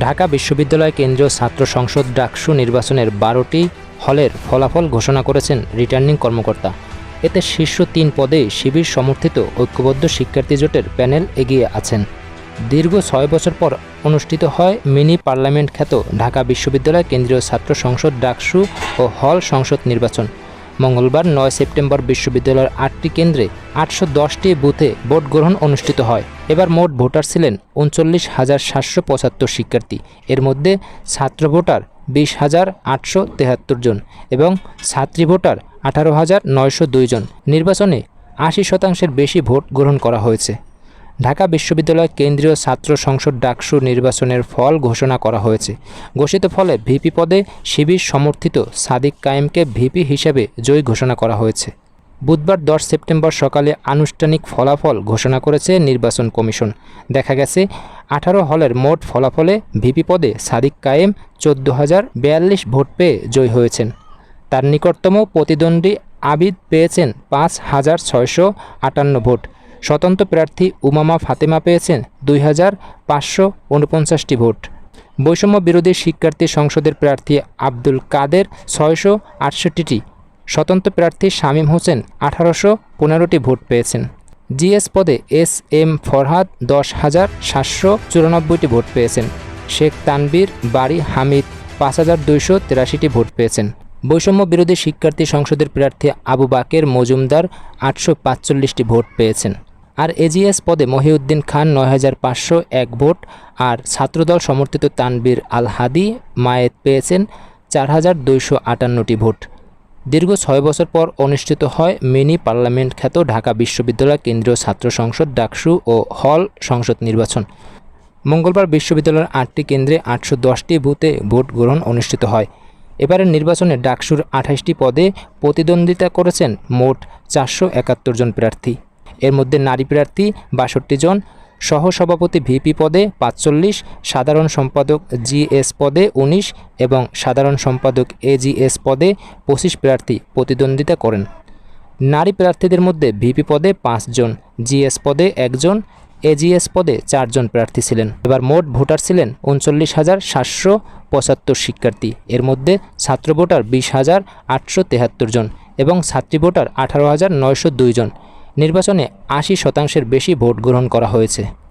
ঢাকা বিশ্ববিদ্যালয় কেন্দ্রীয় ছাত্র সংসদ ডাকসু নির্বাচনের বারোটি হলের ফলাফল ঘোষণা করেছেন রিটার্নিং কর্মকর্তা। এতে শীর্ষ তিন পদে শিবির সমর্থিত ঐক্যবদ্ধ শিক্ষার্থী জোটের প্যানেল এগিয়ে আছেন। দীর্ঘ ছয় বছর পর অনুষ্ঠিত হয় মিনি পার্লামেন্ট খ্যাত ঢাকা বিশ্ববিদ্যালয় কেন্দ্রীয় ছাত্র সংসদ ডাকসু ও হল সংসদ নির্বাচন। মঙ্গলবার নয় সেপ্টেম্বর বিশ্ববিদ্যালয়ের আটটি কেন্দ্রে আটশো দশটি বুথে ভোট গ্রহণ অনুষ্ঠিত হয়। এবার মোট ভোটার ছিলেন উনচল্লিশ হাজার সাতশো পঁচাত্তর শিক্ষার্থী। এর মধ্যে ছাত্র ভোটার বিশ হাজার আটশো তেহাত্তর জন এবং ছাত্রী ভোটার আঠারো হাজার নয়শো দুই জন। নির্বাচনে আশি শতাংশের বেশি ভোট গ্রহণ করা হয়েছে। ঢাকা বিশ্ববিদ্যালয় কেন্দ্রীয় ছাত্র সংসদ ডাকসু নির্বাচনের ফল ঘোষণা করা হয়েছে। ঘোষিত ফলে ভিপি পদে শিবির সমর্থিত সাদিক কায়েমকে ভিপি হিসেবে জয়ী ঘোষণা করা হয়েছে। বুধবার দশ সেপ্টেম্বর সকালে আনুষ্ঠানিক ফলাফল ঘোষণা করেছে নির্বাচন কমিশন। দেখা গেছে, আঠারো হলের মোট ফলাফলে ভিপি পদে সাদিক কায়েম চোদ্দ হাজার বিয়াল্লিশ ভোট পেয়ে জয়ী হয়েছেন। তার নিকটতম প্রতিদ্বন্দ্বী আবিদ পেয়েছেন পাঁচ হাজার ছয়শো আটান্ন ভোট। স্বতন্ত্র প্রার্থী উমামা ফাতেমা পেয়েছেন দুই হাজার পাঁচশো উনপঞ্চাশটি ভোট। বৈষম্য বিরোধী শিক্ষার্থী সংসদের প্রার্থী আব্দুল কাদের ছয়শো আটষট্টিটি। স্বতন্ত্র প্রার্থী শামীম হোসেন আঠারোশো পনেরোটি ভোট পেয়েছেন। জিএস পদে এস এম ফরহাদ দশ হাজার সাতশো চুরানব্বইটি ভোট পেয়েছেন। শেখ তানবীর বাড়ি হামিদ পাঁচ হাজার দুইশো তেরাশিটি ভোট পেয়েছেন। বৈষম্য বিরোধী শিক্ষার্থী সংসদের প্রার্থী আবু বাকের মজুমদার আটশো পাঁচচল্লিশটি ভোট পেয়েছেন। আর এজিএস পদে মহিউদ্দিন খান নয় হাজার পাঁচশো এক ভোট আর ছাত্রদল সমর্থিত তানবীর আল হাদি মায়েত পেয়েছেন চার হাজার দুইশো আটান্নটি ভোট। দীর্ঘ ছয় বছর পর অনুষ্ঠিত হয় মিনি পার্লামেন্ট খ্যাত ঢাকা বিশ্ববিদ্যালয় কেন্দ্রীয় ছাত্র সংসদ ডাকসু ও হল সংসদ নির্বাচন। মঙ্গলবার বিশ্ববিদ্যালয়ের আটটি কেন্দ্রে আটশো দশটি বুথে ভোট গ্রহণ অনুষ্ঠিত হয়। এবারের নির্বাচনে ডাকসুর আঠাশটি পদে প্রতিদ্বন্দ্বিতা করেছেন মোট চারশো একাত্তর জন প্রার্থী। এর মধ্যে নারী প্রার্থী বাষট্টি জন, সহসভাপতি ভিপি পদে পাঁচচল্লিশ, সাধারণ সম্পাদক জিএস পদে উনিশ এবং সাধারণ সম্পাদক এজিএস পদে পঁচিশ প্রার্থী প্রতিদ্বন্দ্বিতা করেন। নারী প্রার্থীদের মধ্যে ভিপি পদে পাঁচজন জিএস পদে একজন এজিএস পদে চারজন প্রার্থী ছিলেন। এবার মোট ভোটার ছিলেন উনচল্লিশ হাজার সাতশো পঁচাত্তর শিক্ষার্থী। এর মধ্যে ছাত্র ভোটার বিশ হাজার আটশো তেহাত্তর জন এবং ছাত্রী ভোটার আঠারো হাজার নয়শো দুই জন। নির্বাচনে আশি শতাংশের বেশি ভোট গ্রহণ করা হয়েছে।